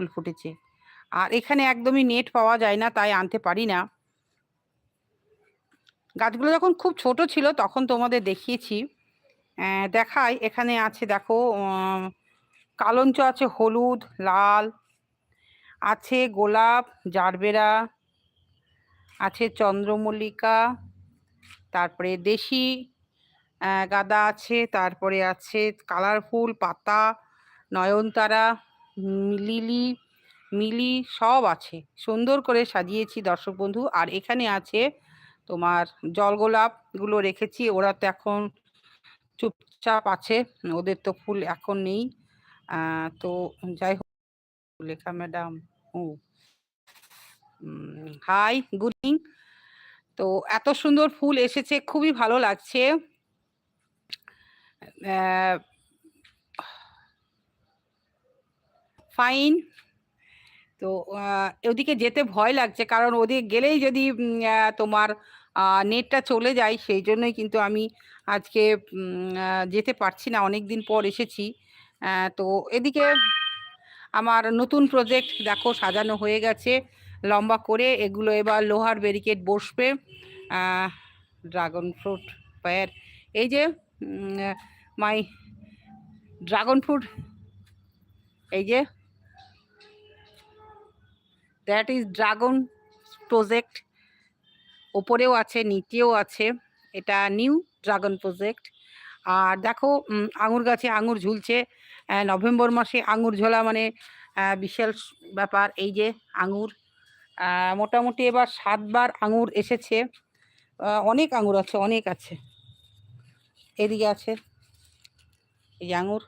ফুল ফুটেছে। আর এখানে একদমই নেট পাওয়া যায় না, তাই আনতে পারি না। গাছগুলো যখন খুব ছোট ছিল, তখন তোমাদের দেখিয়েছি। দেখাই, এখানে আছে দেখো কালঞ্চ আছে হলুদ, লাল, আছে গোলাপ, জারবেরা, আছে চন্দ্রমল্লিকা, তারপরে দেশি গাঁদা আছে, তারপরে আছে কালারফুল পাতা, নয়নতারা লিলি মিলি সব আছে। সুন্দর করে সাজিয়েছি দর্শক বন্ধু। আর এখানে আছে তোমার জল জলগোলাপগুলো রেখেছি। ওরা তো এখন চুপচাপ আছে, ওদের তো ফুল এখন নেই। তো যাই হোক, লেখা ম্যাডাম, ও। Hi, good evening. তো এত সুন্দর ফুল এসেছে, খুবই ভালো লাগছে। ফাইন তো ওদিকে যেতে ভয় লাগছে। কারণ ওদিকে গেলেই যদি তোমার নেটটা চলে যায়, সেই জন্যই কিন্তু আমি আজকে যেতে পারছি না। অনেক দিন পর এসেছি। তো এদিকে আমার নতুন প্রজেক্ট দেখো সাজানো হয়ে গেছে। লম্বা করে এগুলো এবার লোহার ব্যারিকেড বসবে। ড্রাগন ফ্রুট পায়ের এই যে মাই ড্রাগন ফ্রুট এই যে দ্যাট ইজ ড্রাগন প্রজেক্ট ওপরেও আছে, নিচেও আছে। এটা নিউ ড্রাগন প্রজেক্ট আর দেখো আঙুর গাছে আঙুর ঝুলছে। নভেম্বর মাসে আঙুর ঝোলা মানে বিশাল ব্যাপার। এই যে আঙুর মোটামুটি এবার সাতবার আঙুর এসেছে। অনেক আঙুর আছে, অনেক আছে। এদিকে আছে, এই আঙুর।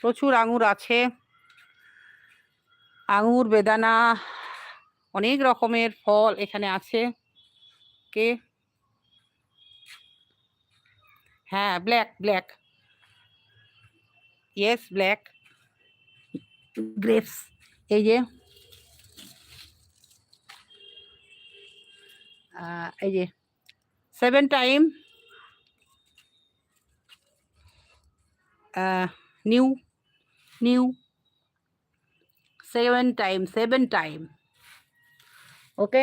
প্রচুর আঙুর আছে। আঙুর বেদানা অনেক রকমের ফল এখানে আছে। কে হ্যাঁ black black yes black grapes এই যে। এই যে। Seven time new new seven time seven time okay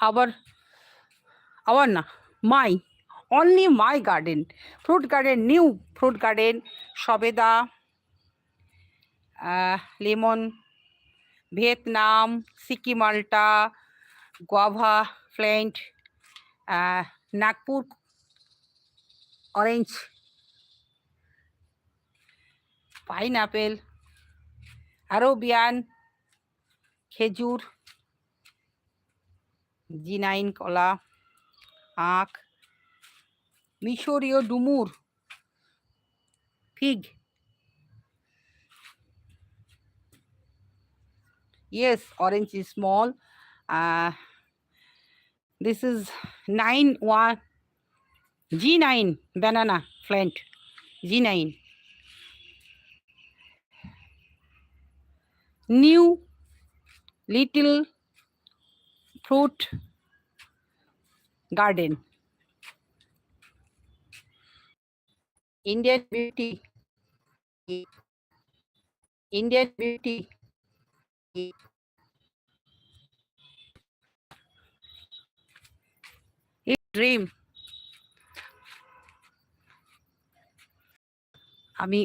আবার আবার না my only my garden fruit garden new fruit garden সবেদা লেমন, ভিয়েতনাম সিকি মাল্টা গোয়াভা ফ্লেন্ট নাগপুর অরেঞ্জ, পাইনঅ্যাপেল, আরবিয়ান, খেজুর, জিনাইন কলা, আখ, মিশরীয় ডুমুর, fig. Yes orange is small. Uh, this is 9 1 g9 banana plant g9 new little fruit garden. Indian beauty. Indian beauty a dream আমি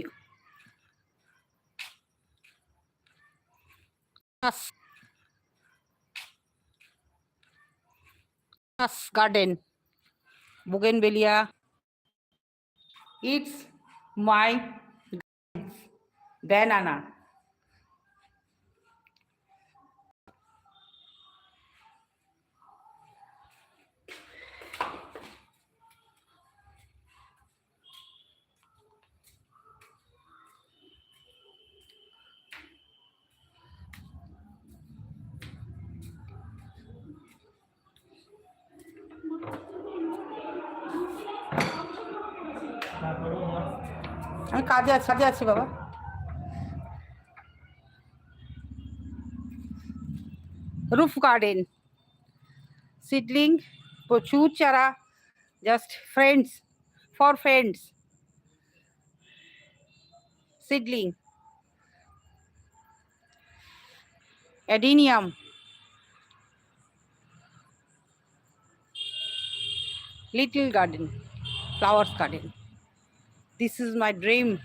garden bougainvillea it's my banana আমি কাজে সাজে আছি বাবা রুফ গার্ডেন সিডলিং প্রচুর চারা just friends for friends seedling adenium little garden flowers garden this is my dream.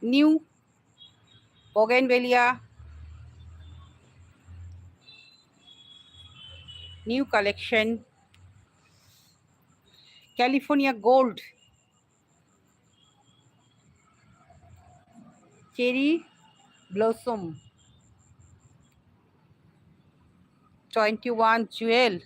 New bougainvillea. New collection. California gold. Cherry blossom 21 jewel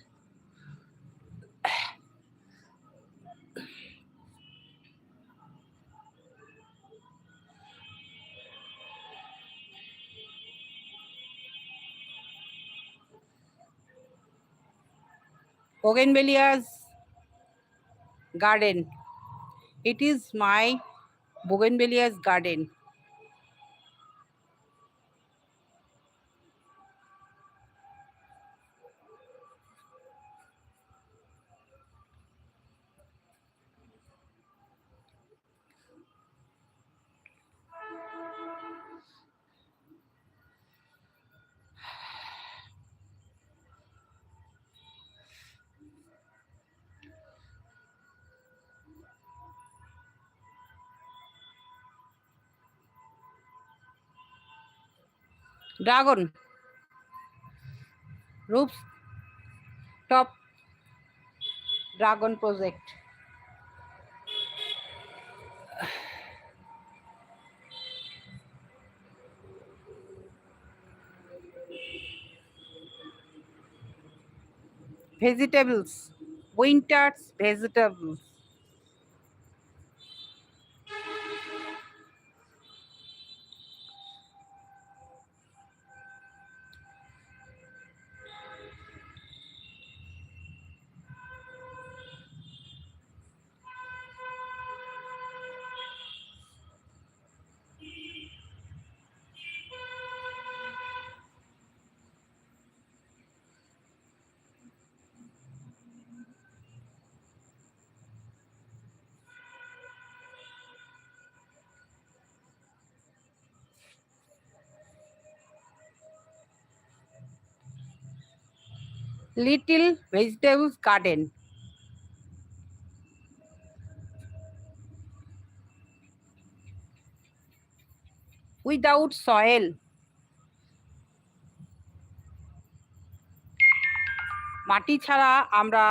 Bougainvillea's garden. It is my Bougainvillea's garden. Dragon. Roof top dragon project. Vegetables winters vegetables. Little vegetables garden. Without soil. মাটি ছাড়া আমরা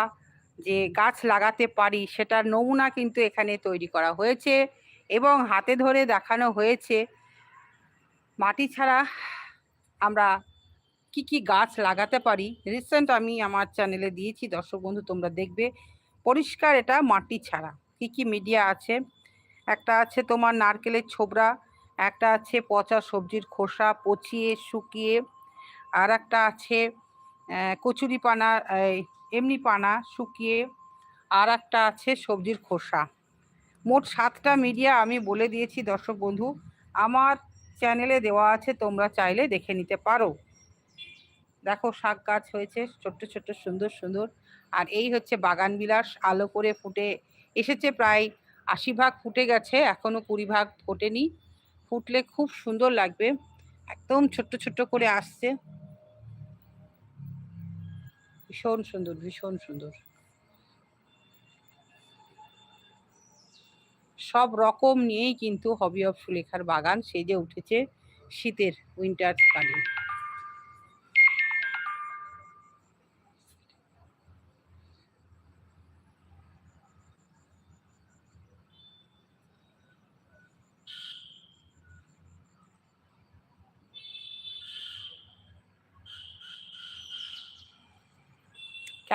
যে গাছ লাগাতে পারি, সেটার নমুনা কিন্তু এখানে তৈরি করা হয়েছে এবং হাতে ধরে দেখানো হয়েছে মাটি ছাড়া আমরা কি কি গাছ লাগাতে পারি? রিসেন্ট আমি আমার চ্যানেলে দিয়েছি, দর্শক বন্ধু তোমরা দেখবে। পরিষ্কার এটা মাটি ছাড়া। কি কি মিডিয়া আছে? একটা আছে তোমার নারকেলের ছোবড়া, একটা আছে পচা সবজির খোসা, পচিয়ে, শুকিয়ে আর একটা আছে কচুরি পানা এমনি পানা, শুকিয়ে আর একটা আছে সবজির খোসা। মোট সাতটা মিডিয়া আমি বলে দিয়েছি, দর্শক বন্ধু। আমার চ্যানেলে দেওয়া আছে, তোমরা চাইলে দেখে নিতে পারো। দেখো শাক গাছ হয়েছে, ছোট্ট ছোট্ট, সুন্দর সুন্দর। আর এই হচ্ছে বাগান বিলাস, আলো করে ফুটে এসেছে প্রায় আশি ভাগ ফুটে গেছে, এখনও কুড়ি ভাগ ফোটেনি। ফুটলে খুব সুন্দর লাগবে, একদম ছোট্ট ছোট্ট করে আসছে। ভীষণ সুন্দর ভীষণ সুন্দর। সব রকম নিয়েই কিন্তু হবি অফ সুলেখার বাগান সেজে উঠেছে শীতের উইন্টার কালে।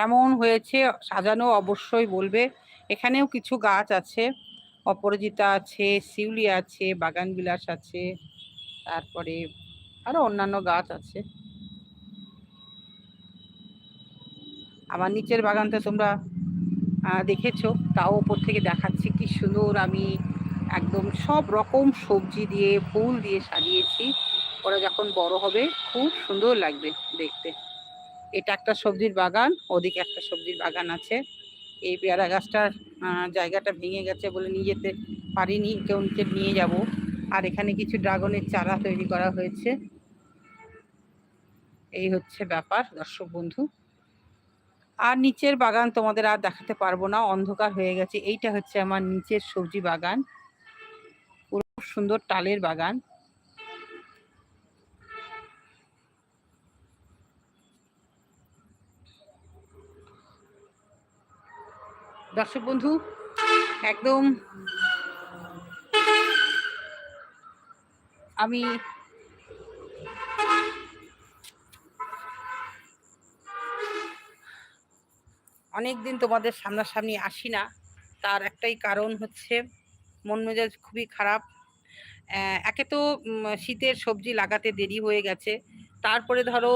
কেমন হয়েছে সাজানো অবশ্যই বলবে। এখানেও কিছু গাছ আছে, অপরাজিতা আছে, শিউলি আছে, বাগান বিলাস আছে, তারপরে আরও অন্যান্য গাছ আছে। আমার নিচের বাগানটা তোমরা দেখেছ, তাও ওপর থেকে দেখাচ্ছি কি সুন্দর আমি একদম সব রকম সবজি দিয়ে, ফুল দিয়ে সাজিয়েছি। ওরা যখন বড় হবে, খুব সুন্দর লাগবে দেখতে। এটা একটা সবজির বাগান, ওদিকে একটা সবজির বাগান আছে। এই পেয়ারা গাছটার জায়গাটা ভেঙে গেছে বলে নিয়ে যেতে পারিনি, কেউ নিচে নিয়ে যাব। আর এখানে কিছু ড্রাগনের চারা তৈরি করা হয়েছে। এই হচ্ছে ব্যাপার, দর্শক বন্ধু। আর নিচের বাগান তোমাদের আর দেখাতে পারব না, অন্ধকার হয়ে গেছে। এইটা হচ্ছে আমার নিচের সবজি বাগান। পুরো সুন্দর টালের বাগান। দর্শক বন্ধু, একদম আমি অনেক দিন তোমাদের সামনাসামনি আসি না। তার একটাই কারণ হচ্ছে, মন মেজাজ খুবই খারাপ। একে তো শীতের সবজি লাগাতে দেরি হয়ে গেছে। তারপরে ধরো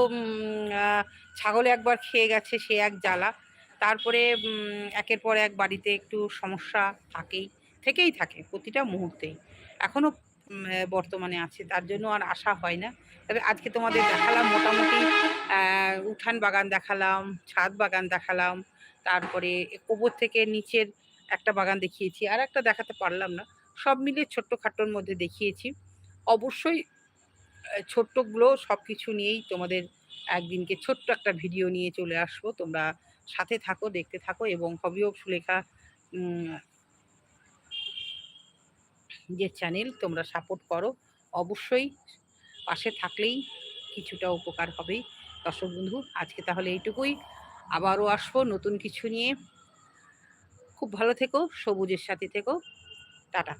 ছাগলে একবার খেয়ে গেছে, সে এক জ্বালা। তারপরে একের পর এক বাড়িতে একটু সমস্যা থাকেই থেকেই থাকে প্রতিটা মুহূর্তেই। এখনও উম, আহ, বর্তমানে আছে তার জন্য আর আশা হয় না। তবে আজকে তোমাদের দেখালাম মোটামুটি উঠান বাগান দেখালাম ছাদ বাগান দেখালাম তারপরে ওপর থেকে নিচের একটা বাগান দেখিয়েছি আর একটা দেখাতে পারলাম না। সব মিলিয়ে ছোট্ট খাট্টোর মধ্যে দেখিয়েছি। অবশ্যই ছোট্টগুলো সব কিছু নিয়েই তোমাদের একদিনকে ছোট্ট একটা ভিডিও নিয়ে চলে আসব। তোমরা সাথে থাকো, দেখতে থাকো এবং হবি সুলেখা যে চ্যানেল তোমরা সাপোর্ট করো, অবশ্যই পাশে থাকলেই কিছুটা উপকার হবেই দর্শক বন্ধু, আজকে তাহলে এইটুকুই। আবারও আসব নতুন কিছু নিয়ে। খুব ভালো থেকো, সবুজের সাথে থেকো। টাটা।